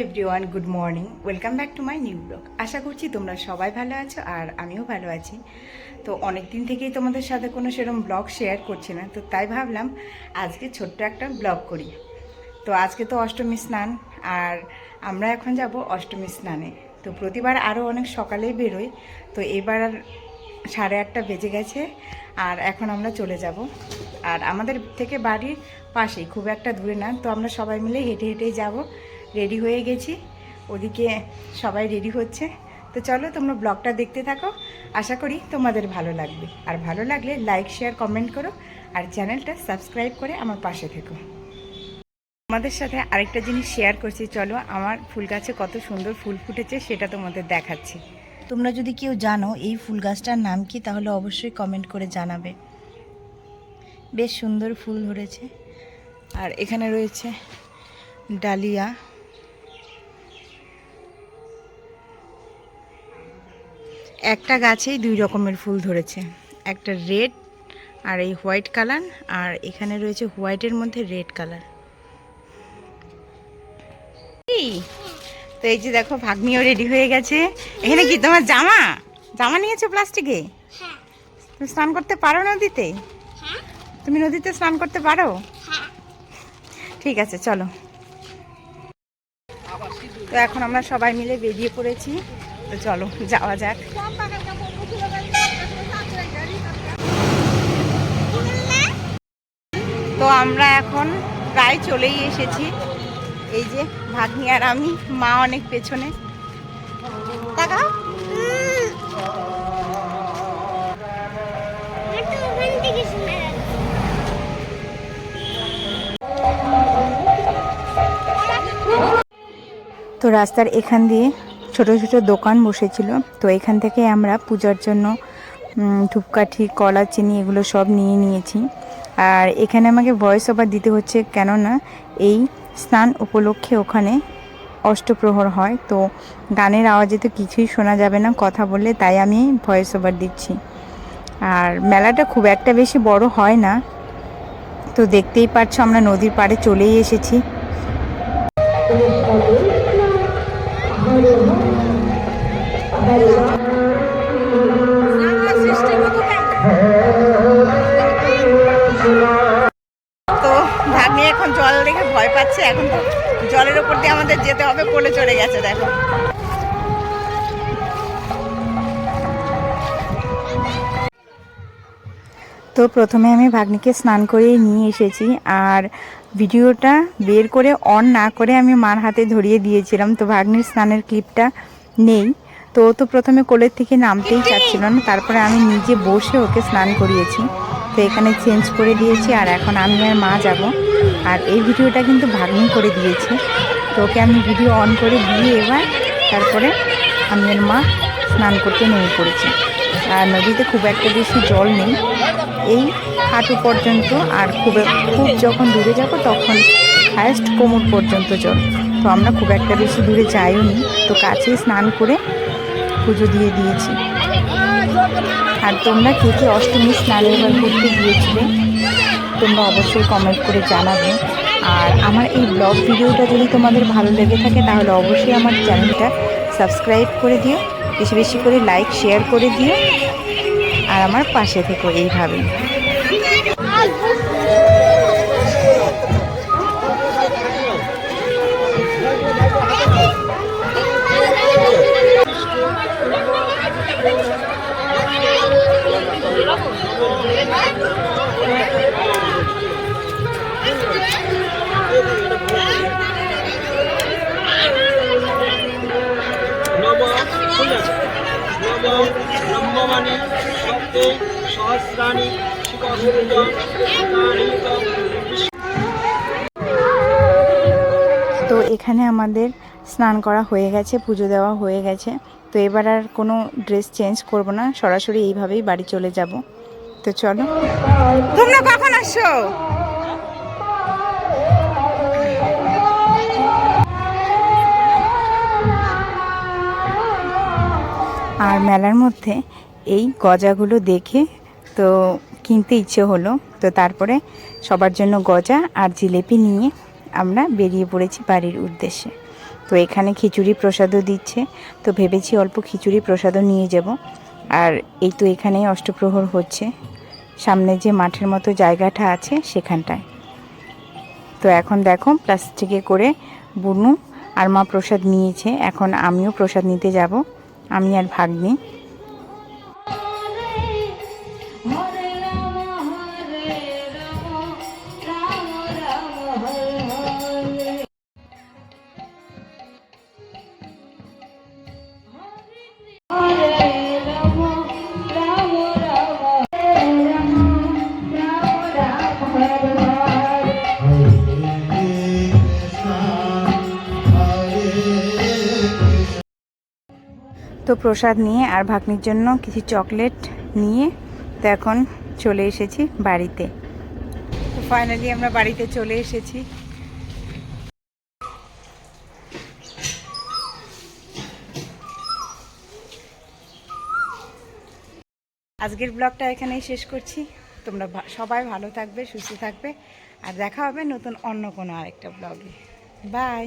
Everyone, good morning. Welcome back to my new blog. আশা করছি তোমরা সবাই ভালো আছো আর আমিও ভালো আছি। তো অনেক দিন থেকেই তোমাদের সাথে কোনো সেরকম ব্লগ শেয়ার করছি না, তো তাই ভাবলাম আজকে ছোট্ট একটা ব্লগ করি। তো আজকে তো অষ্টমী স্নান আর আমরা এখন যাব অষ্টমী স্নানে। তো প্রতিবার আরও অনেক সকালেই বেরোই, তো এবার সাড়ে আটটা বেজে গেছে আর এখন আমরা চলে যাব। আর আমাদের থেকে বাড়ির পাশেই, খুব একটা দূরে না, তো আমরা সবাই মিলে হেঁটে হেঁটেই যাব। রেডি হয়ে গেছি। ওদিকে সবাই রেডি হচ্ছে। তো চলো তোমরা ব্লগটা দেখতে থাকো। আশা করি তোমাদের ভালো লাগবে। আর ভালো লাগলে লাইক, শেয়ার, কমেন্ট করো। আর চ্যানেলটা সাবস্ক্রাইব করে আমার পাশে থেকো। তোমাদের সাথে আরেকটা জিনিস শেয়ার করছি। চলো, আমার ফুল গাছে কত সুন্দর ফুল ফুটেছে সেটা তোমাদের দেখাচ্ছি। তোমরা যদি কেউ জানো এই ফুল গাছটার নাম কি, তাহলে অবশ্যই কমেন্ট করে জানাবে। বেশ সুন্দর ফুল ধরেছে। আর এখানে রয়েছে ডালিয়া। একটা গাছেই দুই রকমের ফুল ধরেছে। একটা রেড আর এই হোয়াইট কালার আর এখানে রয়েছে হোয়াইটের মধ্যে রেড কালার। তো এই যে দেখো ভাগ্নিও রেডি হয়ে গেছে। এখানে কি তোমার জামা? জামা নিয়েছো প্লাস্টিকে? হ্যাঁ। তুমি স্নান করতে পারো নদীতে? হ্যাঁ। তুমি নদীতে স্নান করতে পারো? হ্যাঁ। ঠিক আছে চলো। তো এখন আমরা সবাই মিলে বেরিয়ে পড়েছি। তো চলো, যাওয়া যাক। তো আমরা এখন প্রায় চলেই এসেছি। এই যে ভাগ্নি আর আমি, মা অনেক পেছনে। তো রাস্তার এখান দিয়ে ছোট ছোট দোকান বসেছিল। তো এখান থেকে আমরা পূজার জন্য ধূপকাঠি, কলা, চিনি এগুলো সব নিয়ে নিয়েছি। আর এখানে আমাকে ভয়েস ওভার দিতে হচ্ছে কেননা এই স্নান উপলক্ষে ওখানে অষ্টপ্রহর হয়। তো গানের আওয়াজে তো কিছুই শোনা যাবে না কথা বললে, তাই আমি ভয়েস ওভার দিচ্ছি। আর মেলাটা খুব একটা বেশি বড় হয় না। তো দেখতেই পাচ্ছ আমরা নদীর পাড়ে চলেই এসেছি। তো ভাগ্নি এখন জল দেখে ভয় পাচ্ছে, এখন জলের দিয়ে আমাদের যেতে হবে চলে গেছে, দেখো। তো প্রথমে আমি ভাগ্নিকে স্নান করিয়ে নিয়ে এসেছি, আর ভিডিওটা বের করে অন না করে আমি মার হাতে ধরিয়ে দিয়েছিলাম, তো ভাগ্নির স্নানের ক্লিপটা নেই। তো ও তো প্রথমে কোলের থেকে নামতেই চাচ্ছিল না, তারপরে আমি নিজে বসে ওকে স্নান করিয়েছি। তো এখানে চেঞ্জ করে দিয়েছি আর এখন আমি আর মা যাব। আর এই ভিডিওটা কিন্তু ভাগ্নি করে দিয়েছে। তো ওকে আমি ভিডিও অন করে দিয়ে এবার তারপরে আমি আর মা স্নান করতে নেমে পড়েছি। আর নদীতে খুব একটা বেশি জল নেই। এই হাঁটু পর্যন্ত আর খুব খুব যখন দূরে যাব তখন হায়েস্ট কোমর পর্যন্ত জল। তো আমরা খুব একটা বেশি দূরে যাইও নি। তো কাছেই স্নান করে পুজো দিয়ে দিয়েছি। আর তোমরা কে কে অষ্টমী স্নান এবার করতে গিয়েছিলে, তোমরা অবশ্যই কমেন্ট করে জানাবে। আর আমার এই ব্লগ ভিডিওটা যদি তোমাদের ভালো লেগে থাকে, তাহলে অবশ্যই আমার চ্যানেলটা সাবস্ক্রাইব করে দিও, বেশি বেশি করে লাইক শেয়ার করে দিও। আর আমার পাশে থেকো এইভাবেই। তো এখানে আমাদের স্নান করা হয়ে গেছে, পুজো দেওয়া হয়ে গেছে। তো এবার আর কোনো ড্রেস চেঞ্জ করব না, সরাসরি এইভাবেই বাড়ি চলে যাব। তো চলো। তোমরা কখন আসছো আর মেলার মধ্যে এই গজাগুলো দেখে তো কিনতে ইচ্ছে হলো। তো তারপরে সবার জন্য গজা আর জিলেপি নিয়ে আমরা বেরিয়ে পড়েছি বাড়ির উদ্দেশ্যে। তো এখানে খিচুড়ি প্রসাদও দিচ্ছে। তো ভেবেছি অল্প খিচুড়ি প্রসাদও নিয়ে যাব। আর এই তো এখানেই অষ্টপ্রহর হচ্ছে। সামনে যে মাঠের মতো জায়গাটা আছে সেখানটায়। তো এখন দেখো প্লাস্টিকে করে বুনু আর মা প্রসাদ নিয়েছে। এখন আমিও প্রসাদ নিতে যাব। আমি আর ভাগ ভাগ্নি। তো প্রসাদ নিয়ে আর ভাগ্নির জন্য কিছু চকলেট নিয়ে তো এখন চলে এসেছি বাড়িতে। তো ফাইনালি আমরা বাড়িতে চলে এসেছি। আজকের ব্লগটা এখানেই শেষ করছি। তোমরা সবাই ভালো থাকবে, সুস্থ থাকবে। আর দেখা হবে নতুন অন্য কোনো আরেকটা ব্লগে। বাই